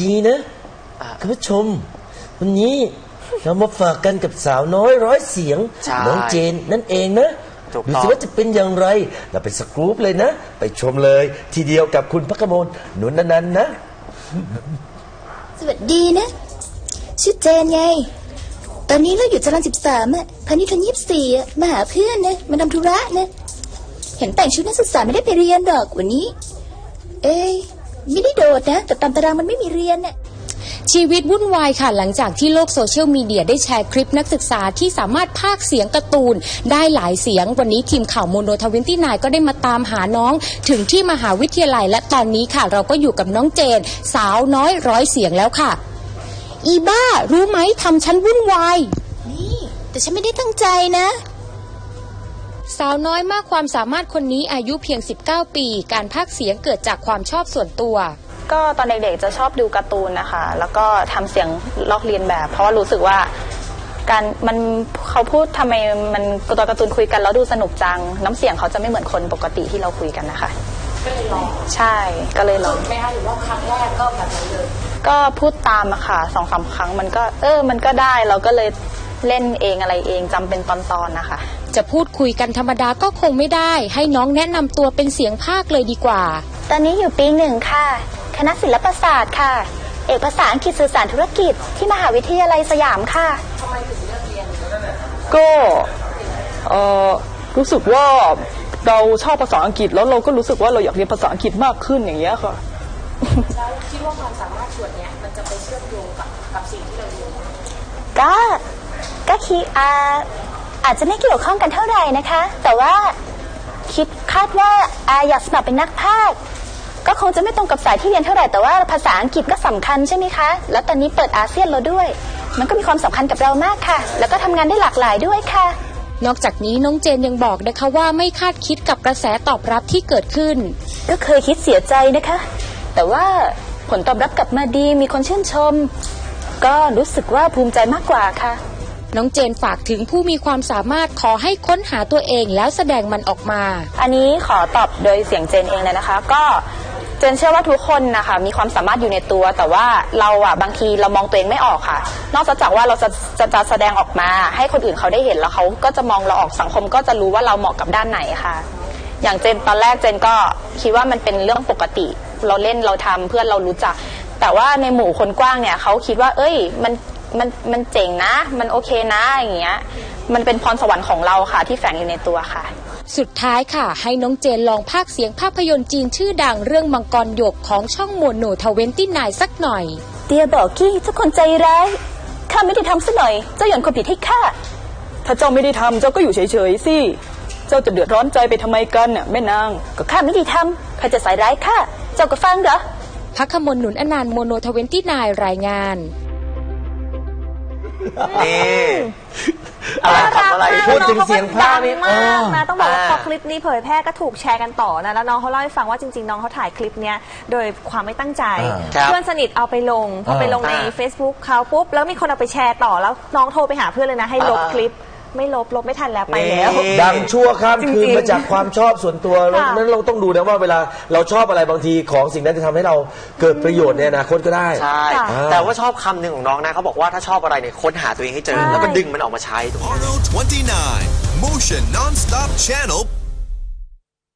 ดีนะอ่าคุณผู้ชม วันนี้เรามาฝากกันกับสาวน้อยร้อยเสียง ใช่น้องเจนนั่นเองนะ ถูกดูต้อง สิว่าจะเป็นอย่างไร เราไปสกรูปเลยนะ ไปชมเลย ทีเดียวกับคุณพักกมลหนุนนันท์นะ สวัสดีนะ ชื่อเจนไง ตอนนี้เราอยู่จรัญสิบสามอะพานิชย์ยี่สิบสี่อะมาหาเพื่อนนะมาทำธุระนะ เห็นแต่งชุดนักศึกษาไม่ได้ไปเรียนหรอกวันนี้ เอ้ย ไม่ได้โดดนะ แต่ตามตารางมันไม่มีเรียนน่ะชีวิตวุ่นวายค่ะหลังจากที่โลกโซเชียลมีเดียได้แชร์คลิปนักศึกษาที่สามารถพากย์เสียงการ์ตูน ได้หลายเสียงวันนี้ทีมข่าวโมโนทวินตี้นก็ได้มาตามหาน้อง ถึงที่มหาวิทยาลัย และตอนนี้ค่ะเราก็อยู่กับน้องเจน สาวน้อยร้อยเสียงแล้วค่ะ อีบ้า รู้ไหมทำฉันวุ่นวายนี่แต่ฉันไม่ได้ตั้งใจนะ สาวน้อยมากความสามารถคนนี้อายุเพียง 19 ปี การพากย์เสียงเกิดจากความชอบส่วนตัว ก็ตอนเด็กๆจะชอบดูการ์ตูนนะคะ แล้วก็ทำเสียงลอกเลียนแบบ เพราะว่ารู้สึกว่าการมันเขาพูดทำไมมันตัวการ์ตูนคุยกันแล้วดูสนุกจัง น้ำเสียงเขาจะไม่เหมือนคนปกติที่เราคุยกันนะคะก็เลยลองใช่ก็เลยลองไม่หรือว่าครั้งแรกก็แบบนั้นเลยก็พูดตามอะค่ะสองสามครั้งมันก็เออมันก็ได้เราก็เลย เล่นเองอะไรเองจำเป็นตอนๆนะคะ จะพูดคุยกันธรรมดาก็คงไม่ได้ ให้น้องแนะนำตัวเป็นเสียงภาคเลยดีกว่า ตอนนี้อยู่ปีหนึ่งค่ะ คณะศิลปศาสตร์ค่ะ เอกภาษาอังกฤษสื่อสารธุรกิจที่มหาวิทยาลัยสยามค่ะ ก็เอ่อรู้สึกว่าเราชอบภาษาอังกฤษแล้วเราก็รู้สึกว่าเราอยากเรียนภาษาอังกฤษมากขึ้นอย่างเงี้ยค่ะก็ ก็คิดอาอาจจะไม่เกี่ยวข้องกันเท่าไหร่นะคะ แต่ว่าคิดคาดว่าอาอยากสมัครเป็นนักพากย์ก็คงจะไม่ตรงกับสายที่เรียนเท่าไหร่แต่ว่าภาษาอังกฤษก็สำคัญใช่ไหมคะ แล้วตอนนี้เปิดอาเซียนเราด้วย มันก็มีความสำคัญกับเรามากค่ะ แล้วก็ทำงานได้หลากหลายด้วยค่ะ นอกจากนี้น้องเจนยังบอกนะคะว่าไม่คาดคิดกับกระแสตอบรับที่เกิดขึ้น ก็เคยคิดเสียใจนะคะ แต่ว่าผลตอบรับกลับมาดีมีคนชื่นชม ก็รู้สึกว่าภูมิใจมากกว่าค่ะ น้องเจนฝากถึงผู้มีความสามารถขอให้ค้นหาตัวเองแล้วแสดงมันออกมา อันนี้ขอตอบโดยเสียงเจนเองเลยนะคะ ก็เจนเชื่อว่าทุกคนนะคะมีความสามารถอยู่ในตัว แต่ว่าเราอะบางทีเรามองตัวเองไม่ออกค่ะ นอกจากว่าเราจะจะจะแสดงออกมา ให้คนอื่นเขาได้เห็นแล้วเขาก็จะมองเราออกสังคมก็จะรู้ว่าเราเหมาะกับด้านไหนค่ะ อย่างเจนตอนแรกเจนก็คิดว่ามันเป็นเรื่องปกติ เราเล่นเราทำเพื่อนเรารู้จัก แต่ว่าในหมู่คนกว้างเนี่ยเขาคิดว่า เอ้ย มัน มันมันเจ๋งนะ มันโอเคนะอย่างเงี้ยมันเป็นพรสวรรค์ของเราค่ะ ที่แฝงอยู่ในตัวค่ะ สุดท้ายค่ะ ให้น้องเจนลองพากย์เสียงภาพยนตร์จีนชื่อดังเรื่องมังกรหยกของช่องโมโนทเวนตี้นสักหน่อยเดียบอกกี้ทุกคนใจร้ายข้าไม่ได้ทำซะหน่อย เจ้าหย่อนความผิดให้ข้าถ้าเจ้าไม่ได้ทำเจ้าก็อยู่เฉยๆสิเจ้าจะเดือดร้อนใจไปทำไมกันน่ะแม่นาง ก็ข้าไม่ได้ทำข้าจะใส่ร้ายข้าเจ้าก็ฟังเหรอพักขมลหนุนอนันต์โมโนทเวนตี้นรายงาน นี่ อะไรทำอะไร พูดถึงเสียงภาคนี่มากนะต้องบอกว่าอ่าพอคลิปนี้เผยแพร่ก็ถูกแชร์กันต่อนะแล้วน้องเขาเล่าให้ฟังว่าจริง ๆ น้องเขาถ่ายคลิปเนี้ยโดยความไม่ตั้งใจ อ่าครับเพื่อนสนิทเอาไปลงพอไปลงใน อ่า Facebook เขาปุ๊บแล้วมีคนเอาไปแชร์ต่อแล้วน้องโทรไปหาเพื่อนเลยนะให้ลบอ่า คลิป ไม่ลบลบไม่ทันแล้วไปแล้วนี่ดังชั่วข้ามคืนจริงๆมาจากความชอบส่วนตัวแล้วค่ะ นั้นเราต้องดูนะว่าเวลาเราชอบอะไรบางทีของสิ่งนั้นจะทำให้เราเกิดประโยชน์ในอนาคตก็ได้ ใช่ ค่ะ แต่ว่าชอบคำหนึ่งของน้องนะเขาบอกว่าถ้าชอบอะไรเนี่ยค้นหาตัวเองให้เจอใช่แล้วก็ดึงมันออกมาใช้ถูกไหม Aro 29, Motion Nonstop Channel